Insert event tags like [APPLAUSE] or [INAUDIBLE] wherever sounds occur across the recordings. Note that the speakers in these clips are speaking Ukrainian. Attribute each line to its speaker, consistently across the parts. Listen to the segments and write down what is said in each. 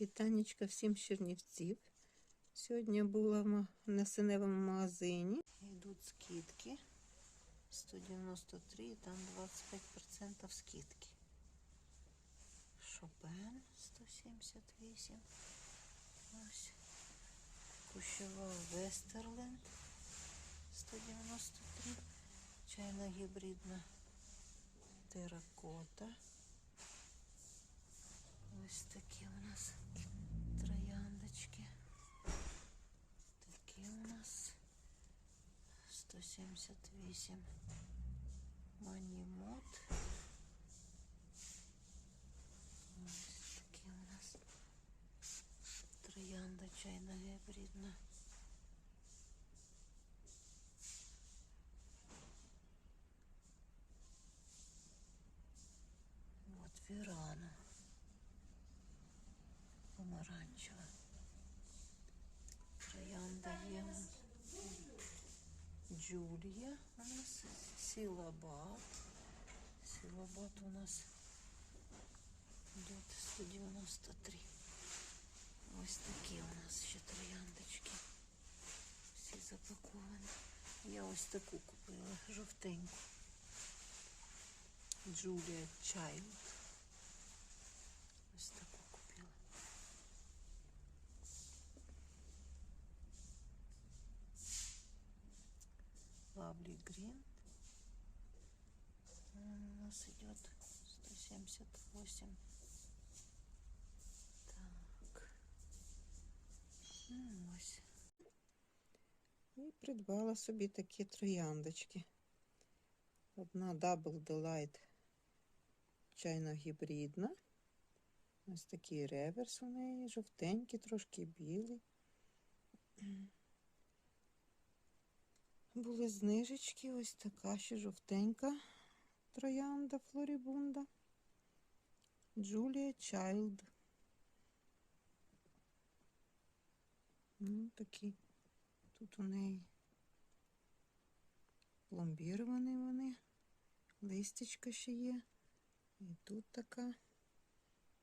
Speaker 1: Вітанечка всім Чернівців. Сьогодні була на синевому магазині. Йдуть скидки. 193, там 25% скидки. Шопен 178. Ось. Кущова Вестерленд 193. Чайна гібридна теракота. Ось такі у нас трояндочки. Такі у нас 178 манімот. Ось такі у нас троянда чайна гібридна. От Вірана. Помаранчева. Троянда є. Джулія у нас. Силабат. Силабат у нас идет 193. Ось такі у нас ще трояндочки. Всі запаковані. Я ось таку купила, жовтеньку. Джулія Чайлд. Ось таку купила. Лавли Грин. У нас идет 178. Так. Ось. І придбала собі такі трояндочки. Одна Double Delight чайно гібридна. Ось такий реверс у неї, жовтенький, трошки білий. Були знижечки, ось така ще жовтенька троянда Флорібунда. Джулія Чайлд. Ну, такі. Тут у неї пломбіровані вони. Листячка ще є. І тут така.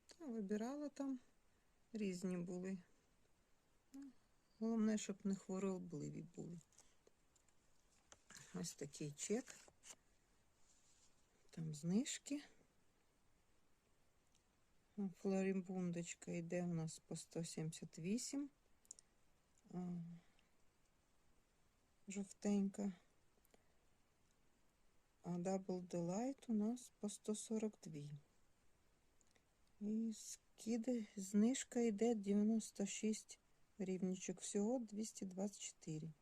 Speaker 1: Та вибирала там. Різні були. Ну, Головне, щоб не хворобливі були. Ось такий чек. Там знижки. Флорібундочка йде у нас по 178. А, Жовтенька. А Double Delight у нас по 142. І скиди, знижка йде 96 рівничок. Всього 224.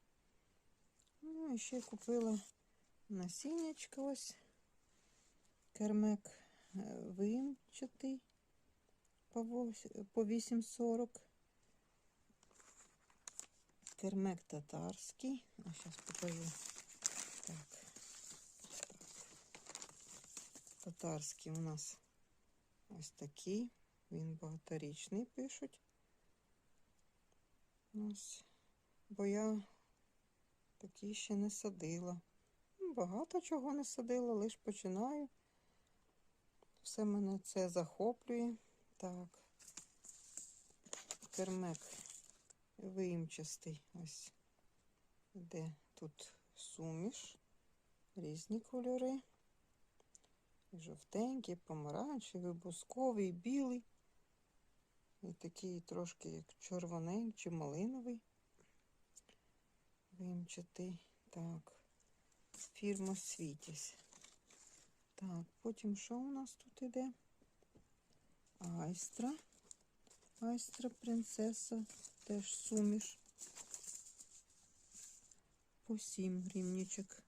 Speaker 1: Ну, і ще купила насіннячко ось. Кермек е, вимчатий по вось- по 8,40. Кермек татарський. А зараз покажу. Так. Татарський у нас ось такий. Він багаторічний пишуть. Ось. Бо я такий ще не садила. Ну, Багато чого не садила, лише починаю. Все мене це захоплює. Так. Кермек виїмчастий. Ось. Де тут суміш. Різні кольори. Жовтенький, помаранчевий, бусковий, білий. І такий трошки як червоний чи малиновий. Вимчатий. Так. Фірма Світість. Так, потім що у нас тут іде? Айстра. Айстра принцеса. Теж суміш. По 7 гривнічок.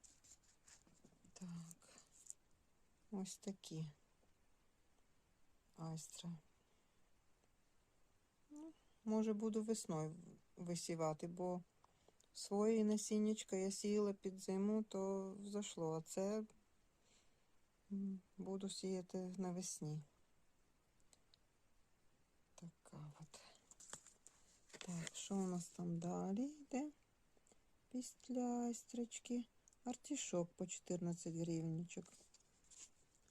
Speaker 1: Так. Ось такі. Айстра. Ну, може, буду весною висівати, бо свої насіннячка я сіяла під зиму, то взошло. А це буду сіяти навесні. Така от. Так, що у нас там далі йде? Після айстрочки. Артішок по 14 гривнічок.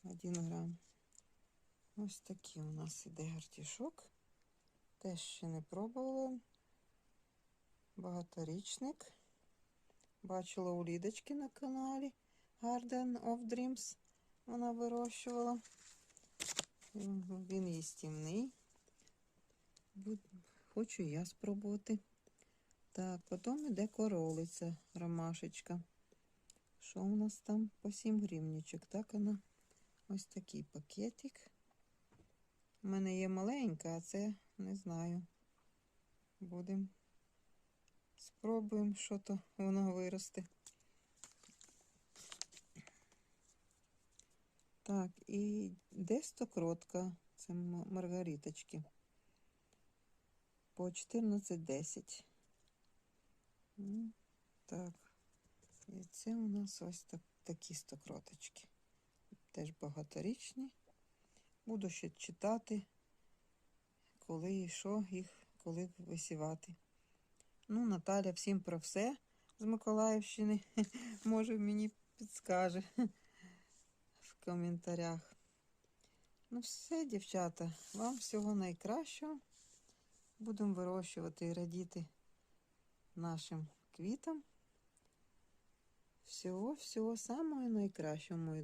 Speaker 1: 1 грам. Ось такий у нас іде артішок. Теж ще не пробувала. Багаторічник. Бачила у Лідочки на каналі Garden of Dreams. Вона вирощувала. Він їстівний. Хочу я спробувати. Так, потім іде королиця, ромашечка. Що у нас там? По 7 гривнічок. Так вона. Ось такий пакетик. У мене є маленька, а це не знаю. Будемо. Спробуємо, що то воно виросте. Так, і де стокротка? Це маргариточки. По 14,10. М, Так. І це у нас ось так, такі стокроточки. Теж багаторічні. Буду ще читати, коли і що їх, коли висівати. Ну, Наталя всім про все з Миколаївщини. [LAUGHS] Може, мені підскаже в коментарях. Ну, все, дівчата, вам всього найкращого. Будемо вирощувати і радіти нашим квітам. Всього, всього самого найкращого,